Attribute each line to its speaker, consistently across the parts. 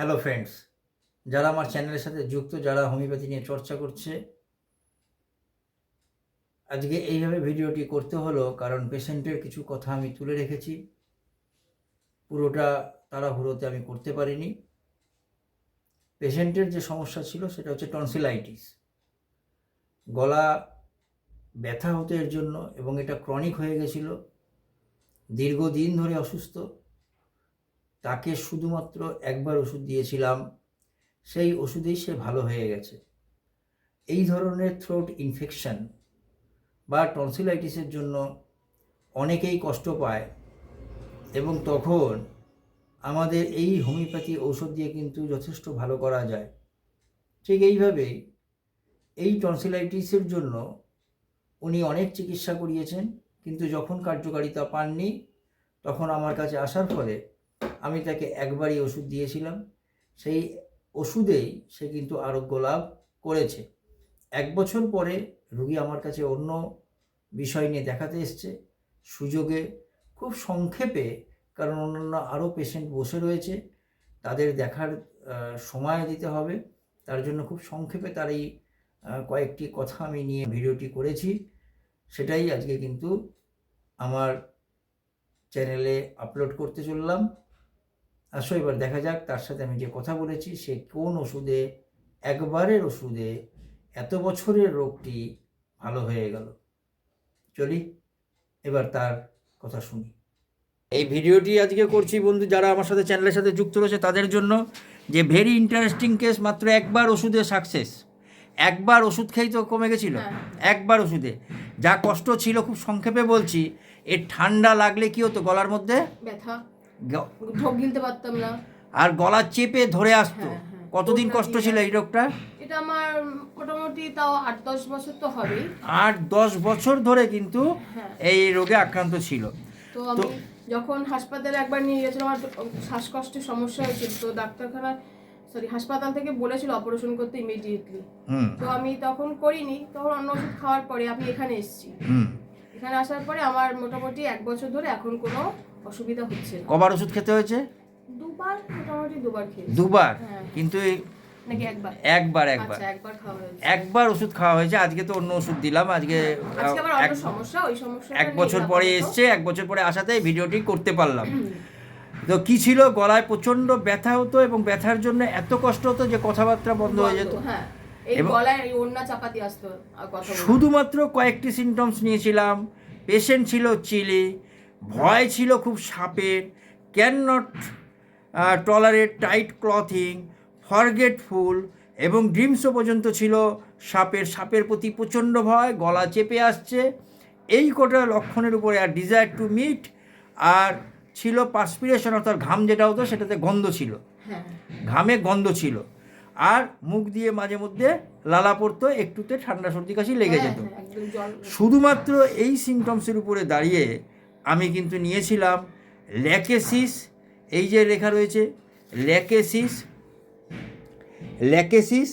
Speaker 1: Hello friends যারা আমার চ্যানেলের সাথে যুক্ত, যারা হোমিওপ্যাথি নিয়ে চর্চা করছে, আজকে এইভাবে ভিডিওটি করতে হলো কারণ পেশেন্টের কিছু কথা আমি তুলে রেখেছি। পুরোটা তাড়াহুড়োতে আমি করতে পারিনি। পেশেন্টের যে সমস্যা ছিল, সেটা হচ্ছে টনসিলাইটিস গলা ব্যথা হতো এর জন্য এবং এটা ক্রনিক হয়ে গেছিল। দীর্ঘদিন ধরে অসুস্থ। তাকে শুধুমাত্র একবার ওষুধ দিয়েছিলাম, সেই ওষুধেই সে ভালো হয়ে গেছে। এই ধরনের থ্রোট ইনফেকশন বা টনসিলাইটিসের জন্য অনেকেই কষ্ট পায় এবং তখন আমাদের এই হোমিওপ্যাথি ঔষধ দিয়ে কিন্তু যথেষ্ট ভালো করা যায়। ঠিক এইভাবেই এই টনসিলাইটিসের জন্য উনি অনেক চিকিৎসা করিয়েছেন, কিন্তু যখন কার্যকারিতা পাননি, তখন আমার কাছে আসার ফলে আমি তাকে একবারই ওষুধ দিয়েছিলাম। সেই ওষুধেই সে কিন্তু আরোগ্য লাভ করেছে। এক বছর পরে রুগী আমার কাছে অন্য বিষয় নিয়ে দেখাতে এসছে। সুযোগে খুব সংক্ষেপে, কারণ অন্যান্য আরও পেশেন্ট বসে রয়েছে, তাদের দেখার সময় দিতে হবে। তার জন্য খুব সংক্ষেপে তার এই কয়েকটি কথা আমি নিয়ে ভিডিওটি করেছি। সেটাই আজকে কিন্তু আমার চ্যানেলে আপলোড করতে চললাম। আসো এবার দেখা যাক তার সাথে আমি যে কথা বলেছি সে কোন ওষুধে একবারের ওষুধে এত বছরের রোগটি ভালো হয়ে গেল। চলি এবার তার কথা শুনি। এই ভিডিওটি আজকে করছি বন্ধু যারা আমার সাথে চ্যানেলের সাথে যুক্ত রয়েছে তাদের জন্য যে ভেরি ইন্টারেস্টিং কেস মাত্র একবার ওষুধে সাকসেস একবার ওষুধ খেয়েই তো কমে গেছিল। একবার ওষুধে। যা কষ্ট ছিল খুব সংক্ষেপে বলছি এর ঠান্ডা লাগলে কি হতো গলার মধ্যে?
Speaker 2: ব্যথা। ঢোক গিলতে পারতাম না।
Speaker 1: আর গলা চেপে ধরে আসতো।
Speaker 2: হ্যাঁ, হ্যাঁ।
Speaker 1: কতদিন কষ্ট ছিল এই রোগটা?
Speaker 2: এটা আমার মোটামুটি তাও আট দশ বছর তো হবেই।
Speaker 1: আট দশ বছর ধরে কিন্তু
Speaker 2: হ্যাঁ।
Speaker 1: এই রোগে আক্রান্ত ছিল।
Speaker 2: তো আমি যখন হাসপাতালে একবার নিয়ে গেছিলাম আমার শ্বাসকষ্টের সমস্যা হয়েছিল। তো ডাক্তারখানা সরি হাসপাতাল থেকে বলেছিল অপারেশন করতে ইমিডিয়েটলি
Speaker 1: হুম।
Speaker 2: তো আমি তখন করিনি তখন অন্য ওষুধ খাওয়ার পরে আমি এখানে এসেছি। এখানে আসার পরে আমার মোটামুটি এক বছর ধরে এখন কোনো অসুবিধা হচ্ছে না।
Speaker 1: কবার ওষুধ খেতে হয়েছে?
Speaker 2: দুবার মোটামুটি দুবার খেয়েছি।
Speaker 1: দুবার?
Speaker 2: হ্যাঁ।
Speaker 1: কিন্তু এই
Speaker 2: নাকি একবার?
Speaker 1: একবার একবার।
Speaker 2: আচ্ছা একবার খাওয়া হয়েছে।
Speaker 1: একবার ওষুধ খাওয়া হয়েছে আজকে তো অন্য ওষুধ দিলাম আজকে এক-
Speaker 2: সমস্যা ওই সমস্যা
Speaker 1: এক বছর পরে এসছে এক বছর পরে আসাতে ভিডিওটি করতে পারলাম। তো কি ছিল? গলায় প্রচণ্ড ব্যথা হতো এবং ব্যথার জন্য এত কষ্ট হতো যে কথাবার্তা বন্ধ হয়ে যেত?
Speaker 2: হ্যাঁ।
Speaker 1: শুধুমাত্র কয়েকটি সিমটমস নিয়েছিলাম। পেশেন্ট ছিল চিলি ভয় ছিল খুব সাপের can not tolerate tight clothing forgetful এবং ড্রিমসও পর্যন্ত ছিল সাপের। সাপের প্রতি প্রচণ্ড ভয় গলা চেপে আসছে। এই কটা লক্ষণের উপরে আর ডিজায়ার টু মিট আর ছিল পাসপিরেশন অর্থাৎ ঘাম যেটা হতো সেটাতে গন্ধ ছিল।
Speaker 2: হ্যাঁ।
Speaker 1: ঘামে গন্ধ ছিল। আর মুখ দিয়ে মাঝে মধ্যে লালা পড়তো একটুতে ঠান্ডা সর্দি কাশি লেগে
Speaker 2: হ্যাঁ,
Speaker 1: যেত।
Speaker 2: হ্যাঁ,
Speaker 1: শুধুমাত্র এই সিমটমসের উপরে দাঁড়িয়ে আমি কিন্তু নিয়েছিলাম ল্যাকেসিস। এই যে লেখা রয়েছে Lachesis. Lachesis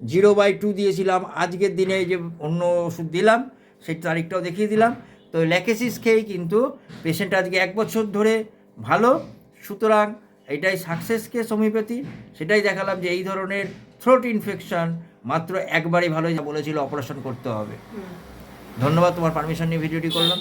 Speaker 1: zero by two দিয়েছিলাম। আজকের দিনে এই যে অন্য ওষুধ দিলাম সেই তারিখটাও দেখিয়ে দিলাম। তো ল্যাকেসিস খেয়েই কিন্তু পেশেন্ট আজকে এক বছর ধরে ভালো সুতরাং এটাই সাকসেসকে কেস হোমিওপ্যাথি সেটাই দেখালাম যে এই ধরনের থ্রোট ইনফেকশন মাত্র একবারই ভালো বলেছিল অপারেশন করতে হবে। ধন্যবাদ তোমার পারমিশন নিয়ে ভিডিওটি করলাম।